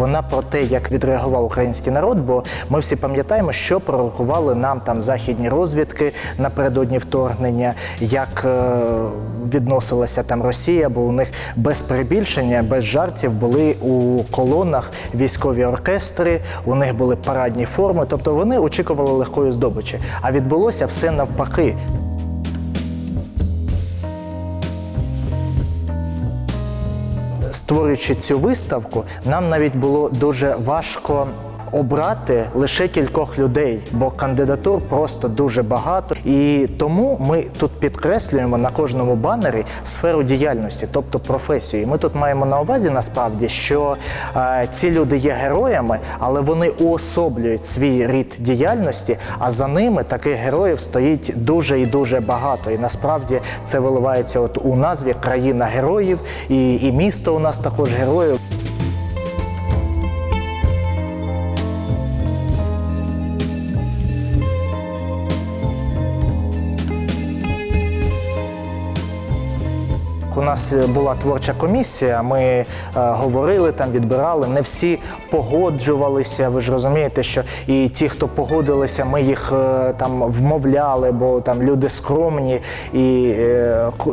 вона про те, як відреагував український народ. Бо ми всі пам'ятаємо, що пророкували нам там західні розвідки напередодні вторгнення, як е, відносилася там Росія, бо у них без перебільшення, без жартів були у колонах військові оркестри, у них були парадні форми, тобто вони очікували легкої здобичі. А відбулося все навпаки. Створюючи цю виставку, нам навіть було дуже важко. Обрати лише кількох людей, бо кандидатур просто дуже багато, і тому ми тут підкреслюємо на кожному банері сферу діяльності, тобто професію. І Ми тут маємо на увазі насправді, що е, ці люди є героями, але вони уособлюють свій рід діяльності. А за ними таких героїв стоїть дуже і дуже багато. І насправді це виливається от у назві країна героїв, і, і місто у нас також героїв. У нас е, була творча комісія. Ми е, говорили там, відбирали. Не всі погоджувалися. Ви ж розумієте, що і ті, хто погодилися, ми їх е, там вмовляли, бо там люди скромні і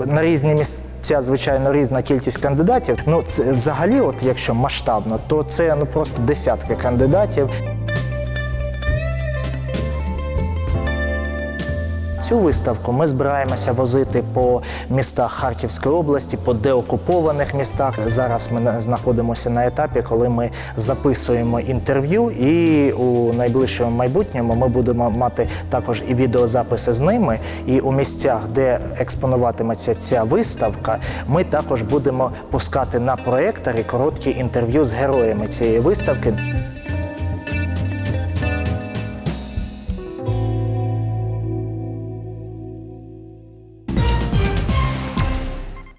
на різні місця, звичайно, різна кількість кандидатів. Ну це взагалі, от якщо масштабно, то це ну просто десятки кандидатів. Цю виставку ми збираємося возити по містах Харківської області, по деокупованих містах. Зараз ми на- знаходимося на етапі, коли ми записуємо інтерв'ю, і у найближчому майбутньому ми будемо мати також і відеозаписи з ними. І у місцях, де експонуватиметься ця виставка, ми також будемо пускати на проекторі короткі інтерв'ю з героями цієї виставки.